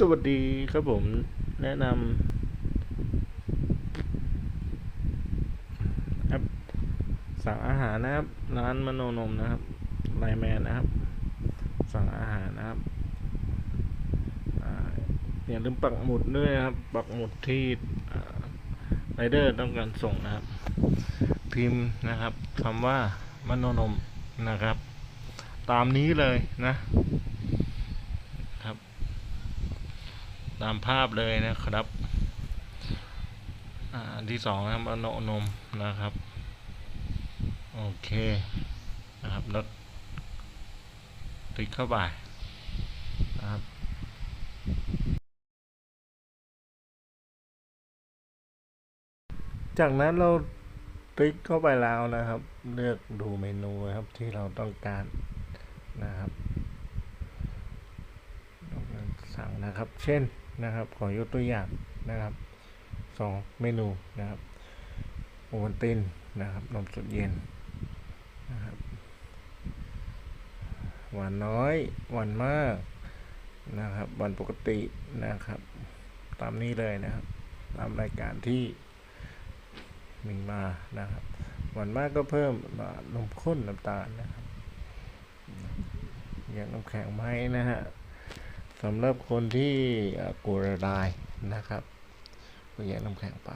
สวัสดีครับผมแนะนำครับสั่งอาหารนะครับ ร้านมโนนมนะครับไลแมนนะครับ สั่งอาหารนะครับอ่าอย่าลืมปักหมุดด้วยนะครับ ปักหมุดที่ไรเดอร์ต้องการส่งนะครับ พิมพ์นะครับคำว่ามโนนมนะครับ ตามนี้เลยนะ ครับ ตามภาพเลยนะครับอ่าอันที่สองนะครับอนโนนมนะครับ โอเคนะครับแล้วติดเข้าไปนะครับจากนั้นเราคลิกเข้าไปแล้วนะครับ เลือกดูเมนูนะครับที่เราต้องการนะครับ สั่งนะครับ เช่น นะครับขอยกตัวอย่างนะครับสองเมนูนะครับโอวัลตินนะครับนมสดเย็นนะครับหวานน้อยหวานมากนะครับหวานปกตินะครับ ตามนี้เลยนะครับ ตามรายการที่มีมานะครับหวานมากก็เพิ่มนมข้นน้ำตาลนะครับอย่างน้ำแข็งไหมนะฮะ สำหรับคนที่กลัวละลายนะครับก็แยกน้ำแข็งไป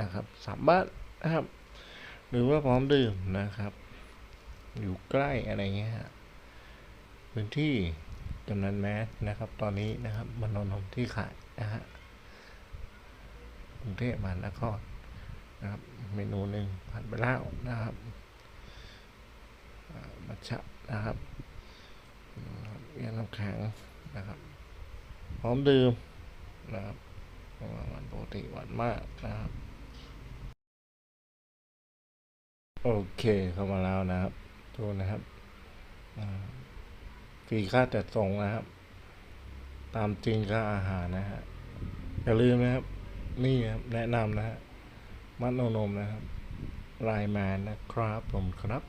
นะครับสามบาทนะครับ หรือว่าพร้อมดื่มนะครับ อยู่ใกล้อะไรเงี้ยพื้นที่กำนันแมสนะครับ ตอนนี้นะครับมานนมที่ขายนะฮะกรุงเทพมหานครนะครับ เมนูหนึ่งผ่านไปแล้วนะครับมัชชะนะครับแยกน้ำแข็งนะครับ พร้อมดื่มนะครับเพราะว่ามันปกติหวานมากนะครับ โอเคเข้ามาแล้วนะครับดูนะครับฟรีค่าจัดส่งนะครับ ตามจริงค่าอาหารนะฮะอย่าลืมนะครับ นี่ครับแนะนำนะฮะมัดนนมนะครับไลแมนนะครับผมครับ